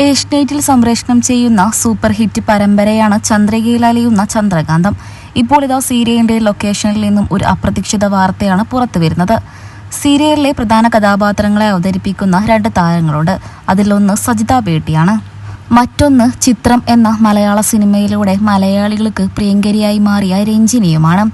ഏഷ്യനേറ്റിൽ സംപ്രേഷണം ചെയ്യുന്ന super hit പരമ്പരയാണ് ചന്ദ്രികയിൽ അലിയുന്ന ചന്ദ്രകാന്തം. ഇപ്പോൾ ഇതാ സീരിയലിന്റെ ലൊക്കേഷനിൽ നിന്നും ഒരു അപ്രതീക്ഷിത വാർത്തയാണ് പുറത്തുവരുന്നത് സീരിയലിലെ പ്രധാന കഥാപാത്രങ്ങളെ അവതരിപ്പിക്കുന്ന രണ്ട് താരങ്ങളുണ്ട്. അതിലൊന്ന് സജിത ബേട്ടിയാണ്. മറ്റൊന്ന് ചിത്രം എന്ന മലയാള സിനിമയിലൂടെ മലയാളികൾക്ക് പ്രിയങ്കരിയായി മാറിയ രഞ്ജിനിയുമാണ്.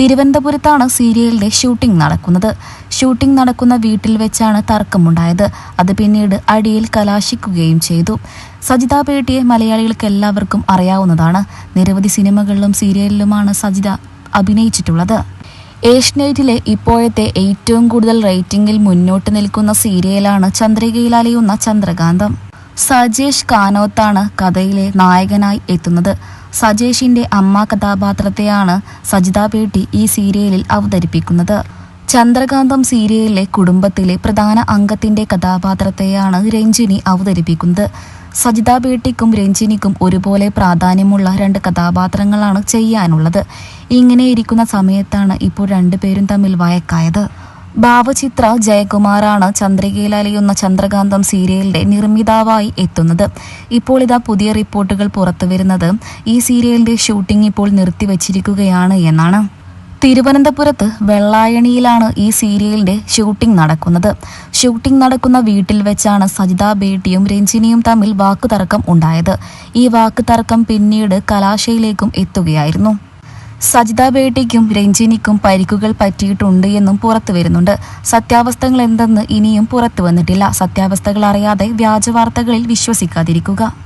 തിരുവനന്തപുരത്താണ് സീരിയലിന്റെ ഷൂട്ടിംഗ് നടക്കുന്നത്. ഷൂട്ടിംഗ് നടക്കുന്ന വീട്ടിൽ വെച്ചാണ് തർക്കമുണ്ടായത്. അത് പിന്നീട് അടിയിൽ കലാശിക്കുകയും ചെയ്തു. സജിത പേട്ടിയെ മലയാളികൾക്ക് എല്ലാവർക്കും അറിയാവുന്നതാണ്. നിരവധി സിനിമകളിലും സീരിയലിലുമാണ് സജിത അഭിനയിച്ചിട്ടുള്ളത്. ഏഷ്യനൈറ്റിലെ ഇപ്പോഴത്തെ ഏറ്റവും കൂടുതൽ റേറ്റിംഗിൽ മുന്നോട്ട് നിൽക്കുന്ന സീരിയലാണ് ചന്ദ്രികയിൽ അലയുന്ന ചന്ദ്രകാന്തം. സജേഷ് കാനോത്താണ് കഥയിലെ നായകനായി എത്തുന്നത്. സജേഷിന്റെ അമ്മ കഥാപാത്രത്തെയാണ് സജിത പേട്ടി ഈ സീരിയലിൽ അവതരിപ്പിക്കുന്നത്. ചന്ദ്രകാന്തം സീരിയലിലെ കുടുംബത്തിലെ പ്രധാന അംഗത്തിന്റെ കഥാപാത്രത്തെയാണ് രഞ്ജിനി അവതരിപ്പിക്കുന്നത്. സജിത ബേട്ടിക്കും രഞ്ജിനിക്കും ഒരുപോലെ പ്രാധാന്യമുള്ള രണ്ട് കഥാപാത്രങ്ങളാണ് ചെയ്യാനുള്ളത്. ഇങ്ങനെ ഇരിക്കുന്ന സമയത്താണ് ഇപ്പോൾ രണ്ടുപേരും തമ്മിൽ വഴക്കായത്. ഭാവചിത്ര ജയകുമാറാണ് ചന്ദ്രികയിൽ അലിയുന്ന ചന്ദ്രകാന്തം സീരിയലിന്റെ നിർമ്മിതാവായി എത്തുന്നത്. ഇപ്പോൾ ഇതാ പുതിയ റിപ്പോർട്ടുകൾ പുറത്തുവരുന്നത് ഈ സീരിയലിന്റെ ഷൂട്ടിംഗ് ഇപ്പോൾ നിർത്തിവച്ചിരിക്കുകയാണ് എന്നാണ്. തിരുവനന്തപുരത്ത് വെള്ളായണിയിലാണ് ഈ സീരിയലിന്റെ ഷൂട്ടിംഗ് നടക്കുന്നത്. ഷൂട്ടിംഗ് നടക്കുന്ന വീട്ടിൽ വെച്ചാണ് സജിത ബേട്ടിയും രഞ്ജിനിയും തമ്മിൽ വാക്കുതർക്കം ഉണ്ടായത്. ഈ വാക്കുതർക്കം പിന്നീട് കലാശയിലേക്കും എത്തുകയായിരുന്നു. സജിത ബേട്ടിക്കും രഞ്ജിനിക്കും പരിക്കുകൾ പറ്റിയിട്ടുണ്ട് എന്നും പുറത്തു വരുന്നുണ്ട്. സത്യാവസ്ഥകൾ എന്തെന്ന് ഇനിയും പുറത്തു വന്നിട്ടില്ല. സത്യാവസ്ഥകൾ അറിയാതെ വ്യാജവാർത്തകളിൽ വിശ്വസിക്കാതിരിക്കുക.